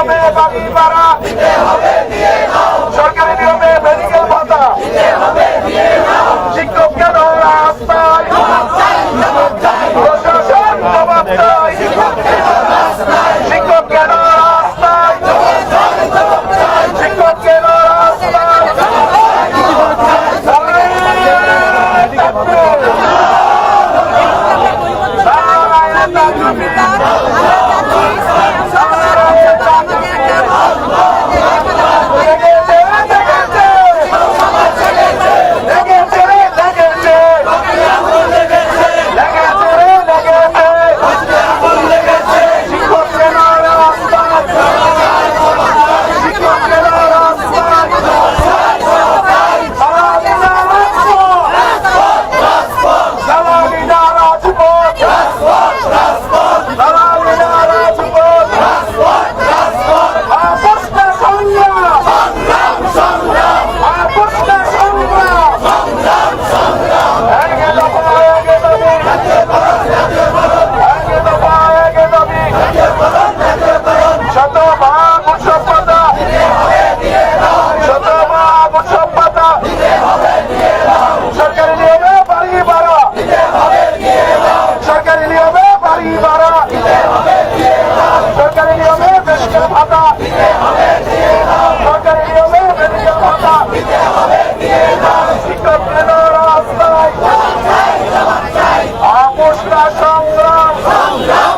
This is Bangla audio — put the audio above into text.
নিয়মে বাড়ি ভাড়া সরকারি নিয়মে ঘোষণা সংগ্রাম। সংগ্রাম